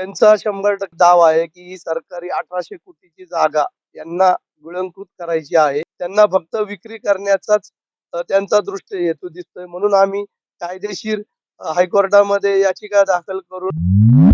त्यांचा शंभर टक्के दावा आहे की ही सरकारी अठराशे कोटीची जागा यांना गुळंकृत करायची आहे. त्यांना फक्त विक्री करण्याचाच त्यांचा दृष्ट हेतू दिसतोय. म्हणून आम्ही कायदेशीर हायकोर्टामध्ये याचिका दाखल करून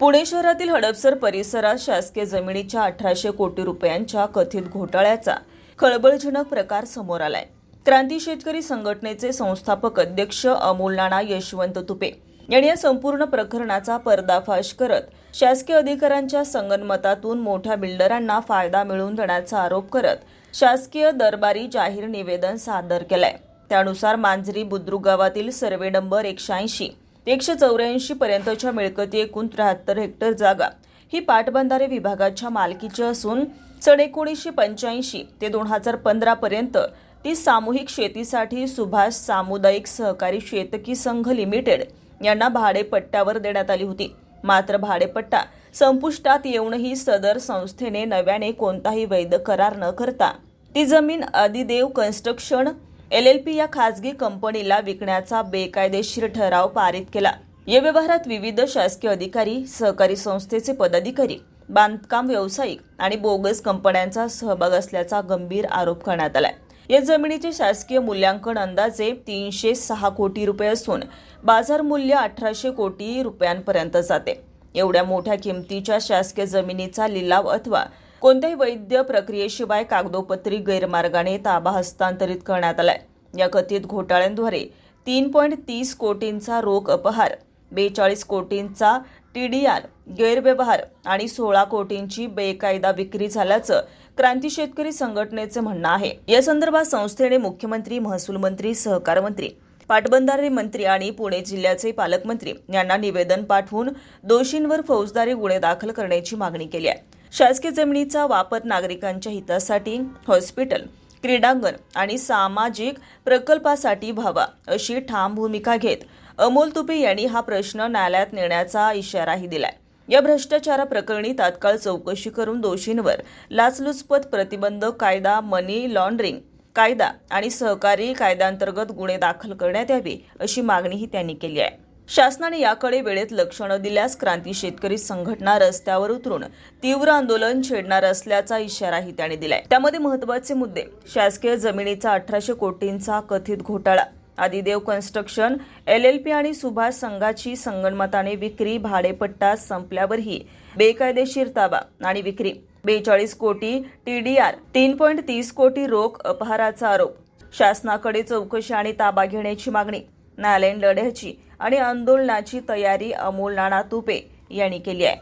पुणे शहरातील हडपसर परिसरात शासकीय जमिनीच्या अठराशे कोटी रुपयांच्या कथित घोटाळ्याचा खळबळजनक प्रकार समोर आलाय. क्रांती शेतकरी संघटनेचे संस्थापक अध्यक्ष अमोल नाना यशवंत तुपे यांनी या संपूर्ण प्रकरणाचा पर्दाफाश करत शासकीय अधिकाऱ्यांच्या संगनमतातून मोठ्या बिल्डरांना फायदा मिळवून देण्याचा आरोप करत शासकीय दरबारी जाहीर निवेदन सादर केलंय. त्यानुसार मांजरी बुद्रुक गावातील सर्वे नंबर एकशे ऐंशी ते एकशे चौऱ्याऐंशी पर्यंतच्या मिळकती एकूण त्र्याहत्तर हेक्टर जागा ही पाटबंधारे विभागाच्या मालकीची असून सन एकोणीसशे पंच्याऐंशी ते दोन हजार पंधरा पर्यंत ती सामूहिक शेतीसाठी सुभाष सामुदायिक सहकारी शेतकी संघ लिमिटेड यांना भाडेपट्ट्यावर देण्यात आली होती. मात्र भाडेपट्टा संपुष्टात येऊनही सदर संस्थेने नव्याने कोणताही वैध करार न करता ती जमीन Adidev construction L L P या खासगी कंपनीला विकण्याचा बेकायदेशीर ठराव पारित केला. या व्यवहारात विविध शासकीय अधिकारी सहकारी संस्थेचे पदाधिकारी बांधकाम व्यावसायिक आणि बोगस कंपन्यांचा सहभाग असल्याचा गंभीर आरोप करण्यात आलाय. या जमिनीचे शासकीय मूल्यांकन अंदाजे तीनशे सहा कोटी रुपये असून बाजार मूल्य अठराशे कोटी रुपयांपर्यंत जाते. एवढ्या मोठ्या किमतीच्या शासकीय जमिनीचा लिलाव अथवा कोणत्याही वैद्य प्रक्रियेशिवाय कागदोपत्री गैरमार्गाने ताबा हस्तांतरित करण्यात आलाय. या कथित घोटाळ्यांद्वारे तीन पॉईंट तीस कोटींचा रोख अपहार बेचाळीस कोटींचा टी डी आर गैरव्यवहार आणि सोळा कोटींची बेकायदा विक्री झाल्याचं क्रांती शेतकरी संघटनेचं म्हणणं आहे. या संदर्भात संस्थेने मुख्यमंत्री महसूल मंत्री सहकार मंत्री पाटबंधारे मंत्री आणि पुणे जिल्ह्याचे पालकमंत्री यांना निवेदन पाठवून दोषींवर फौजदारी गुन्हे दाखल करण्याची मागणी केली आहे. शासकीय जमिनीचा वापर नागरिकांच्या हितासाठी हॉस्पिटल क्रीडांगण आणि सामाजिक प्रकल्पासाठी व्हावा अशी ठाम भूमिका घेत अमोल तुपे यांनी हा प्रश्न न्यायालयात नेण्याचा इशाराही दिलाय. या भ्रष्टाचाराप्रकरणी तात्काळ चौकशी करून दोषींवर लाचलुचपत प्रतिबंधक कायदा मनी लॉन्ड्रिंग कायदा आणि सहकारी कायद्यांतर्गत गुन्हे दाखल करण्यात यावे अशी मागणीही त्यांनी केली आहे. शासनाने याकडे वेळेत लक्ष न दिल्यास क्रांती शेतकरी संघटना रस्त्यावर उतरून तीव्र आंदोलन छेडणार असल्याचा इशाराही त्यांनी दिलाय. त्यामध्ये महत्त्वाचे मुद्दे शासकीय जमिनीचा अठराशे कोटींचा कथित घोटाळा Adidev construction L L P आणि सुभाष संघाची संगणमताने विक्री भाडेपट्टा संपल्यावरही बेकायदेशीर ताबा आणि विक्री. बेचाळीस कोटी टीडीआर तीन पॉईंट तीस कोटी रोख अपहाराचा आरोप. शासनाकडे चौकशी आणि ताबा घेण्याची मागणी. न्यायालयीन लढ्याची आणि आंदोलनाची तयारी अमोल नाना तुपे यांनी केली आहे.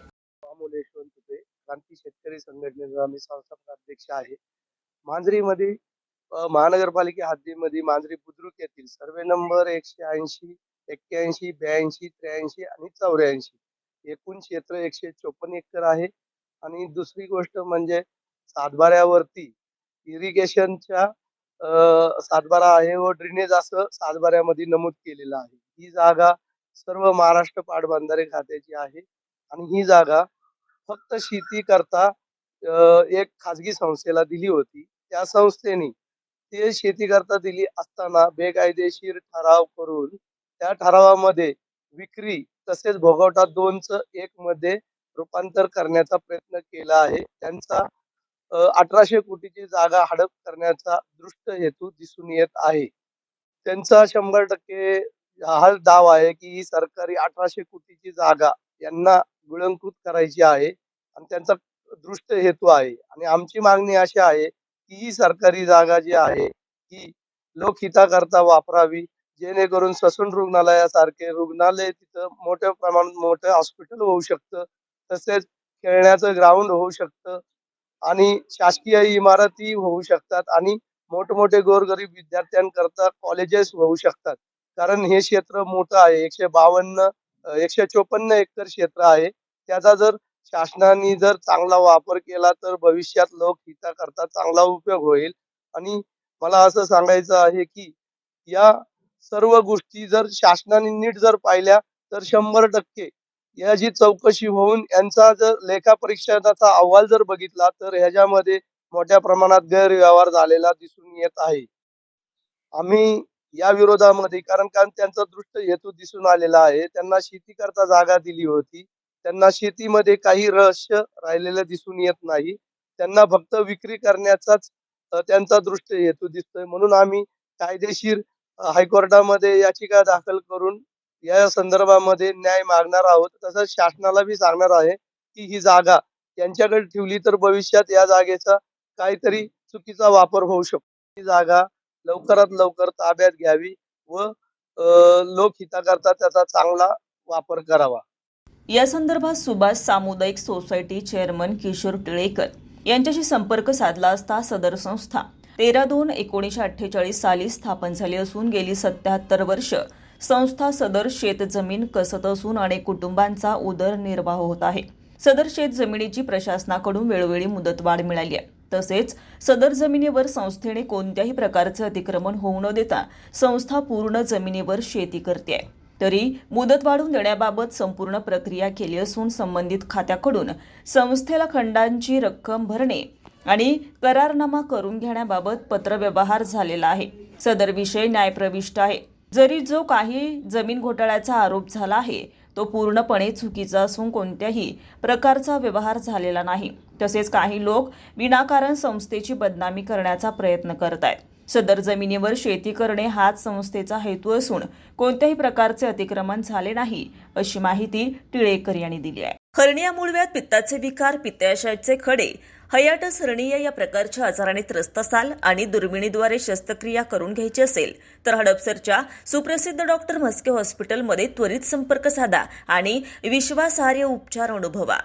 क्रांती शेतकरी संघटनेचा मी संस्थापक अध्यक्ष आहे. मांजरीमध्ये महानगरपालिका हद्दीमध्ये मांजरी बुद्रुक येथील सर्वे नंबर एकशे ऐंशी एक्क्याऐंशी ब्याऐंशी त्र्याऐंशी आणि चौऱ्याऐंशी. एकूण क्षेत्र एकशे चोपन्न एकर आहे. आणि दुसरी गोष्ट म्हणजे सातबाऱ्यावरती इरिगेशनच्या सातबारा आहे व ड्रेनेज असं सातबाऱ्यामध्ये नमूद केलेलं आहे. ही जागा सर्व महाराष्ट्र पाटबंधारे खात्याची आहे. आणि ही जागा फक्त शेती करता एक खाजगी संस्थेला दिली होती. त्या संस्थेने ते शेती करता दिली असताना बेकायदेशीर ठराव करून त्या ठरावामध्ये विक्री तसेच भोगवटा दोनच एक मध्ये रूपांतर करण्याचा प्रयत्न केला आहे. त्यांचा अठराशे कोटीची जागा हडप करण्याचा दृष्ट हेतू दिसून येत आहे. त्यांचा शंभर टक्के हा दावा आहे की ही सरकारी अठराशे कोटीची जागा यांना गुळंकृत करायची आहे आणि त्यांचा दृष्ट हेतू आहे. आणि आमची मागणी अशी आहे ही सरकारी जागा जी आहे ही लोकहिताकरता वापरावी जेणेकरून ससून रुग्णालयासारखे रुग्णालय तिथं मोठ्या प्रमाणात मोठं हॉस्पिटल होऊ शकतं तसेच खेळण्याचं ग्राउंड होऊ शकतं आणि शासकीय इमारती होऊ शकतात आणि मोठमोठे गोरगरीब विद्यार्थ्यांकरता कॉलेजेस होऊ शकतात. कारण हे क्षेत्र मोठं आहे एकशे बावन्न एकशे चोपन्न एकर क्षेत्र आहे. त्याचा जर शासनाने जर चांगला वापर केला तर भविष्यात लोकहिताकरता चांगला उपयोग होईल. आणि मला असं सांगायचं आहे की या सर्व गोष्टी जर शासनाने नीट जर पाहिल्या तर शंभर टक्के याची चौकशी होऊन यांचा जर लेखा परीक्षणाचा अहवाल जर बघितला तर ह्याच्यामध्ये मोठ्या प्रमाणात गैरव्यवहार झालेला दिसून येत आहे. आम्ही या विरोधामध्ये कारण कारण त्यांचा दृष्ट हेतू दिसून आलेला आहे त्यांना शेती करता जागा दिली होती. त्यांना शेतीमध्ये काही रहस्य राहिलेलं दिसून येत नाही. त्यांना फक्त विक्री करण्याचाच त्यांचा दृष्ट हेतू दिसतोय. म्हणून आम्ही कायदेशीर हायकोर्टामध्ये याचिका दाखल करून या संदर्भामध्ये न्याय मागणार आहोत. तसंच शासनाला बी सांगणार आहे की ही जागा त्यांच्याकडे ठेवली तर भविष्यात या जागेचा काहीतरी चुकीचा वापर होऊ शकतो. ही जागा लवकरात लवकर ताब्यात घ्यावी व लोकहिताकरता त्याचा चांगला वापर करावा. या संदर्भात सुभाष सामुदायिक सोसायटी चेअरमन किशोर टिळेकर यांच्याशी संपर्क साधला असता सदर संस्था तेरा दोन एकोणीसशे अठ्ठेचाळीस साली स्थापन झाली असून गेली सत्याहत्तर वर्ष संस्था सदर शेतजमीन कसत असून अनेक कुटुंबांचा उदरनिर्वाह होत आहे. सदर शेत जमिनीची प्रशासनाकडून वेळोवेळी मुदतवाढ मिळाली आहे. तसेच सदर जमिनीवर संस्थेने कोणत्याही प्रकारचे अतिक्रमण होऊ न देता संस्था पूर्ण जमिनीवर शेती करते आहे. तरी मुदत वाढवून देण्याबाबत संपूर्ण प्रक्रिया केली असून संबंधित खात्याकडून संस्थेला खंडांची रक्कम भरणे आणि करारनामा करून घेण्याबाबत पत्रव्यवहार झालेला आहे. सदर विषय न्यायप्रविष्ट आहे. जरी जो काही जमीन घोटाळ्याचा आरोप झाला आहे तो पूर्णपणे चुकीचा असून कोणत्याही प्रकारचा व्यवहार झालेला नाही. तसेच काही लोक विनाकारण संस्थेची बदनामी करण्याचा प्रयत्न करत आहेत. सदर जमिनीवर शेती करणे हाच संस्थेचा हेतू असून कोणत्याही प्रकारचे अतिक्रमण झाले नाही अशी माहिती टिळेकर यांनी दिली आहे. हर्निया मूळव्यात पित्ताचे विकार पित्ताशयाचे खडे हयाटस हर्निया या प्रकारच्या आजाराने त्रस्त असाल आणि दुर्बिणीद्वारे शस्त्रक्रिया करून घ्यायची असेल तर हडपसरच्या सुप्रसिद्ध डॉक्टर म्हस्के हॉस्पिटलमध्ये त्वरित संपर्क साधा आणि विश्वासार्ह उपचार अनुभवा.